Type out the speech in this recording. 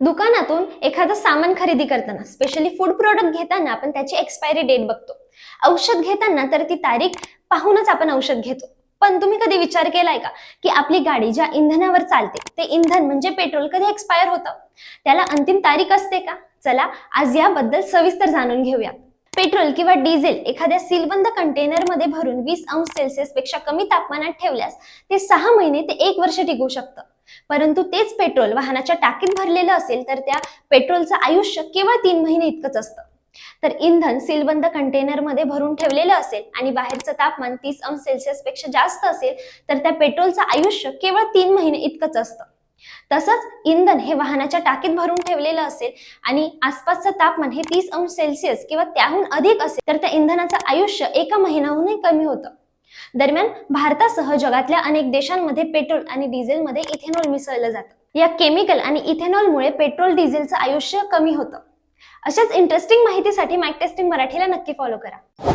दुकानातून एखादं सामान खरेदी करताना स्पेशली फूड प्रोडक्ट घेताना आपण त्याची एक्सपायरी डेट बघतो. औषध घेताना तर ती तारीख पाहूनच आपण औषध घेतो. पण तुम्ही कधी विचार केलाय का की आपली गाडी ज्या इंधनावर चालते ते इंधन म्हणजे पेट्रोल कधी एक्सपायर होतं? त्याला अंतिम तारीख असते का? चला आज याबद्दल सविस्तर जाणून घेऊया. पेट्रोल किंवा डिझेल एखाद्या सीलबंद कंटेनरमध्ये भरून वीस अंश सेल्सिअसपेक्षा कमी तापमानात ठेवल्यास ते सहा महिने ते एक वर्ष टिकू शकतं. परंतु तेच पेट्रोल वाहनाच्या टाकीत भरलेलं असेल तर त्या पेट्रोलचं आयुष्य केवळ तीन महिने इतकंच असतं. तर इंधन सीलबंद कंटेनरमध्ये भरून ठेवलेलं असेल आणि बाहेरचं तापमान तीस अंश सेल्सिअसपेक्षा जास्त असेल तर त्या पेट्रोलचं आयुष्य केवळ तीन महिने इतकंच असतं. तसंच इंधन हे वाहनाच्या टाकीत भरून ठेवलेलं असेल आणि आसपासचं तापमान हे तीस अंश सेल्सिअस किंवा त्याहून अधिक असेल तर त्या इंधनाचं आयुष्य एका महिन्याहूनही कमी होतं. दरम्यान भारतासह जगातल्या अनेक देशांमध्ये पेट्रोल आणि डिझेलमध्ये इथेनॉल मिसळलं जातं. या केमिकल आणि इथेनॉलमुळे पेट्रोल डिझेलचं आयुष्य कमी होतं. अशाच इंटरेस्टिंग माहितीसाठी मॅक टेस्टिंग मराठीला नक्की फॉलो करा.